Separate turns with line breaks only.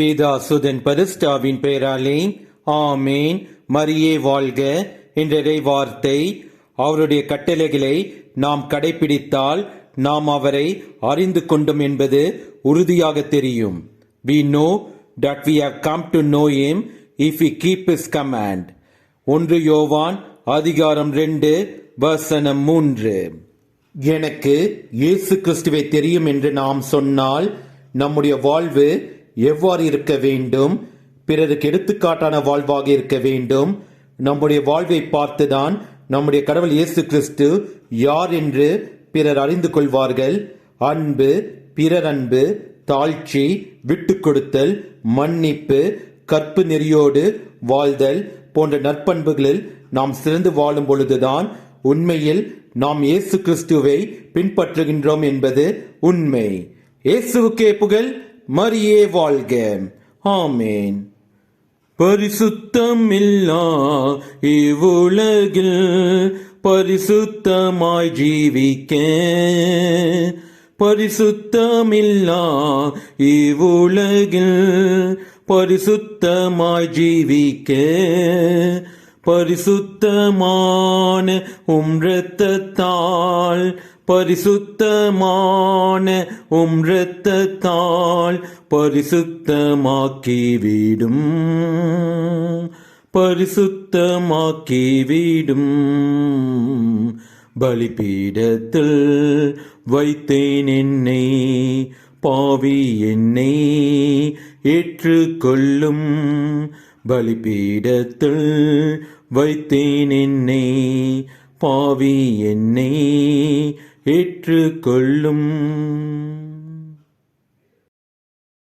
பேதா சுதன் பரிஸ்டாவின் பெயராலே ஆமேன். மரியே வாழ்க. என்ற வார்த்தை அவருடைய கட்டளைகளை நாம் கடைபிடித்தால் நாம் அவரை அறிந்து கொண்டோம் என்பது உறுதியாக தெரியும். We know that we have come to know him if you keep his command ஒன்று யோவான் அதிகாரம் ரெண்டு வசனம் மூன்று. எனக்கு இயேசு கிறிஸ்துவை தெரியும் என்று நாம் சொன்னால் நம்முடைய வாழ்வு எவ்வாறு இருக்க வேண்டும்? பிறருக்கு எடுத்துக்காட்டான வாழ்வாக இருக்க வேண்டும். நம்முடைய வாழ்வை பார்த்துதான் நம்முடைய கடவுள் இயேசு கிறிஸ்து யார் என்று பிறர் அறிந்து கொள்வார்கள். அன்பு பிறர் அன்பு தாழ்ச்சி விட்டு கொடுத்தல் மன்னிப்பு கற்பு நெறியோடு வாழ்தல் போன்ற நற்பண்புகளில் நாம் சிறந்து வாழும் பொழுதுதான் உண்மையில் நாம் இயேசு கிறிஸ்துவை பின்பற்றுகின்றோம் என்பது உண்மை. இயேசுவுக்கே புகழ் மரியே வாழ்க. ஆமேன். பரிசுத்தமில்லா இவ்வுலகில் பரிசுத்தமாய் ஜீவிக்க பரிசுத்தமில்லா இவ்வுலகில் பரிசுத்தமாய் ஜீவிக்க பரிசுத்தமான உம் ரத்தத்தால் பரிசுத்தமான உம் இரத்தத்தால் பரிசுத்தமாக்கிவிடும். பரிசுத்தமாக்கிவிடும். பலிபீடத்தில் வைத்தேன் என்னை பாவி என்னை ஏற்றுக்கொள்ளும். பலிபீடத்தில் வைத்தேன் என்னை பாவி என்னை ஏற்றுக்கொள்ளும்.